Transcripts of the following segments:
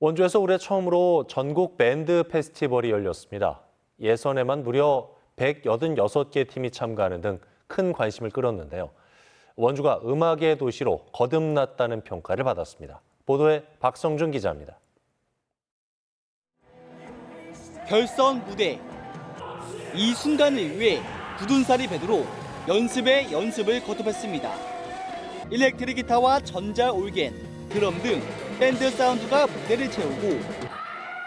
원주에서 올해 처음으로 전국 밴드 페스티벌이 열렸습니다. 예선에만 무려 186개 팀이 참가하는 등 큰 관심을 끌었는데요. 원주가 음악의 도시로 거듭났다는 평가를 받았습니다. 보도에 박성준 기자입니다. 결선 무대. 이 순간을 위해 굳은 살이 베드로 연습에 연습을 거듭했습니다. 일렉트릭 기타와 전자 올겐, 드럼 등 밴드 사운드가 무대를 채우고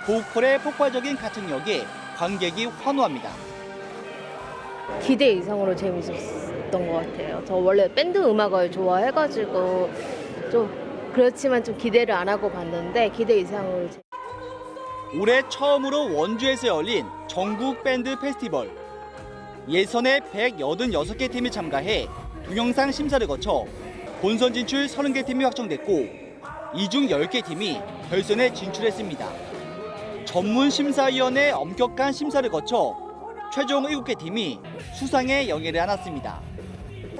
보컬의 폭발적인 가창력에 관객이 환호합니다. 기대 이상으로 재밌었던 것 같아요. 저 원래 밴드 음악을 좋아해가지고 좀 그렇지만 좀 기대를 안 하고 봤는데 기대 이상으로 재- 올해 처음으로 원주에서 열린 전국 밴드 페스티벌. 예선에 186개 팀이 참가해 동영상 심사를 거쳐 본선 진출 30개 팀이 확정됐고 이중 10개 팀이 결선에 진출했습니다. 전문 심사위원회 엄격한 심사를 거쳐 최종 7개 팀이 수상의 영예를 안았습니다.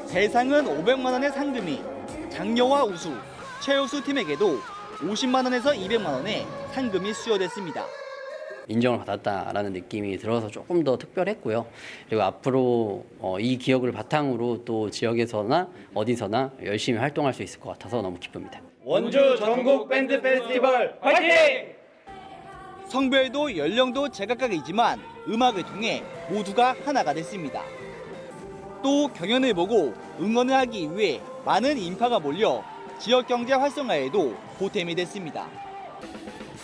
대상은 500만 원의 상금이 장려와 우수, 최우수 팀에게도 50만 원에서 200만 원의 상금이 수여됐습니다. 인정을 받았다라는 느낌이 들어서 조금 더 특별했고요. 그리고 앞으로 어, 이 기억을 바탕으로 또 지역에서나 어디서나 열심히 활동할 수 있을 것 같아서 너무 기쁩니다. 원주 전국 밴드 페스티벌 화이팅! 성별도 연령도 제각각이지만 음악을 통해 모두가 하나가 됐습니다. 또 경연을 보고 응원을 하기 위해 많은 인파가 몰려 지역 경제 활성화에도 보탬이 됐습니다.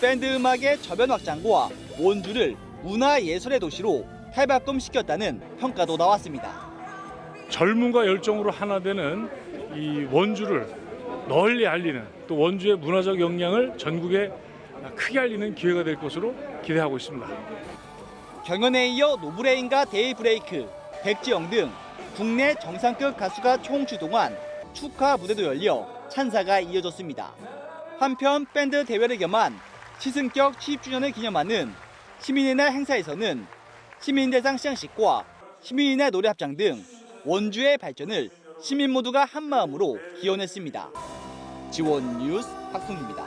밴드 음악의 저변 확장과 원주를 문화 예술의 도시로 탈바꿈시켰다는 평가도 나왔습니다. 젊음과 열정으로 하나 되는 이 원주를 널리 알리는 또 원주의 문화적 역량을 전국에 크게 알리는 기회가 될 것으로 기대하고 있습니다. 경연에 이어 노브레인과 데이브레이크, 백지영 등 국내 정상급 가수가 총주동한 축하 무대도 열려 찬사가 이어졌습니다. 한편 밴드 대회를 겸한 시승격 70주년을 기념하는 시민의 날 행사에서는 시민대상 시상식과 시민의 날 노래 합창 등 원주의 발전을 시민 모두가 한 마음으로 기원했습니다. 지원 뉴스 박승입니다.